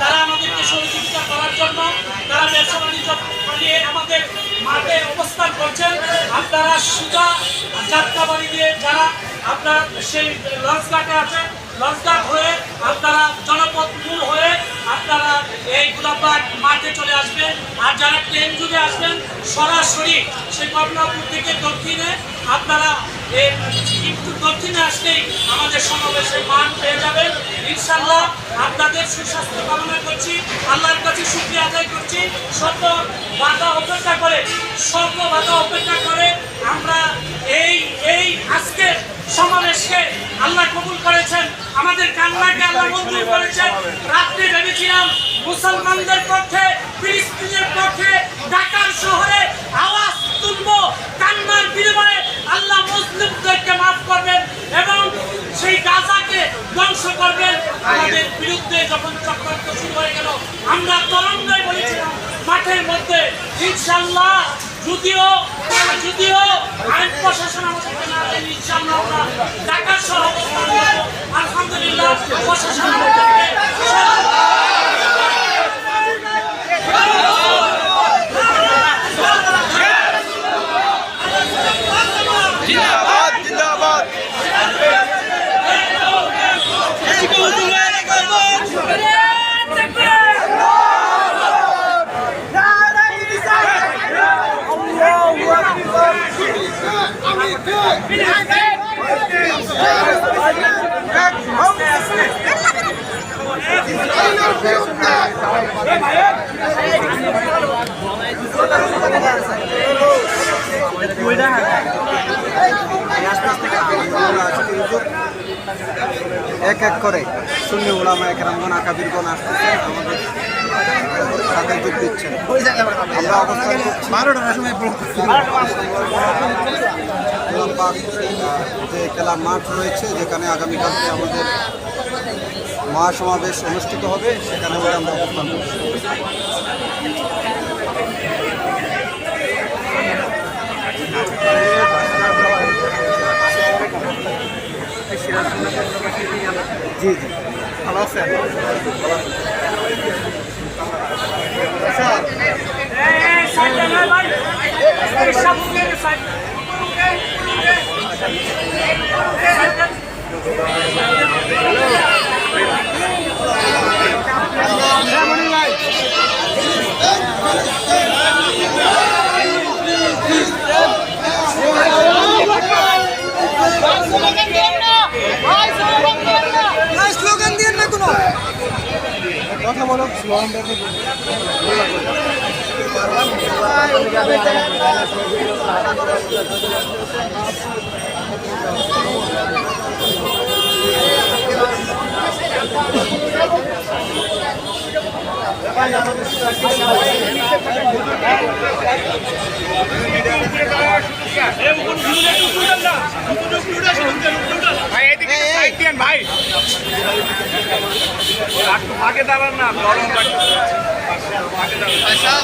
তারা আমাদেরকে সহযোগিতা করার জন্য, তারা আপনারা সেই লঞ্চ আছেন লঞ্চ হয়ে আপনারা জনপথ মূল হয়ে আপনারা এই গোলাপবাগ মাঠে চলে আসবেন আর যারা ট্রেন যুগে আসবেন, সরাসরি সেই কমলাপুর থেকে দক্ষিণে আপনারা দক্ষিণে আসলেই আমাদের সমাবেশের মান পেয়ে যাবেন ইনশাল্লাহ আপনাদের সুস্বাস্থ্য কামনা করছি আল্লাহর কাছে শুক্রিয়া আদায় করছি। সত্য বাধা অপেক্ষা করে শত বাধা অপেক্ষা করে আমরা এই এই আজকে সমাবেশকে আল্লাহ কবুল করেছেন। আমাদের কান্নাকে আল্লাহ মঞ্জুর করেছেন। রাত্রে ভেবেছিলাম মুসলমানদের পক্ষে ফিলিস্তিনের পক্ষে ঢাকার শহরে আওয়াজ তুলবো কান্নার বিনিময়ে আল্লাহ মুসলিমদেরকে মাফ করবেন। সেই গাজাকে ধ্বংস করবেন। আমাদের বিরুদ্ধে যখন চক্রান্ত শুরু হয়ে গেল, আমরা তরঙ্গায় বলেছিলাম, মাঠের মধ্যে ইনশাল্লাহ যদিও যদিও আইন প্রশাসন আমাদেরকে না দেন ইনশাল্লাহ আমরা ঢাকা সহ আলহামদুলিল্লাহ, প্রশাসন আমাদেরকে এক এক করে সুন্নি উলামা একরামগণ আকাবিরগণ আসতেছে আমাদের সাথে যোগ সময় গোলামবাগ, আহ, যে খেলা মাঠ রয়েছে যেখানে আগামীকালকে আমাদের মহাসমাবেশ অনুষ্ঠিত হবে সেখানে আমরা অবস্থান করছি জি জি। ভালো আছেন? স্লোগান দিয়ে না কোনো কথা বলো স্লোগানটা ভাই এদিকে সাইড দেন ভাই। আগে দাঁড়ান না গরম আগে দাঁড়ান। আচ্ছা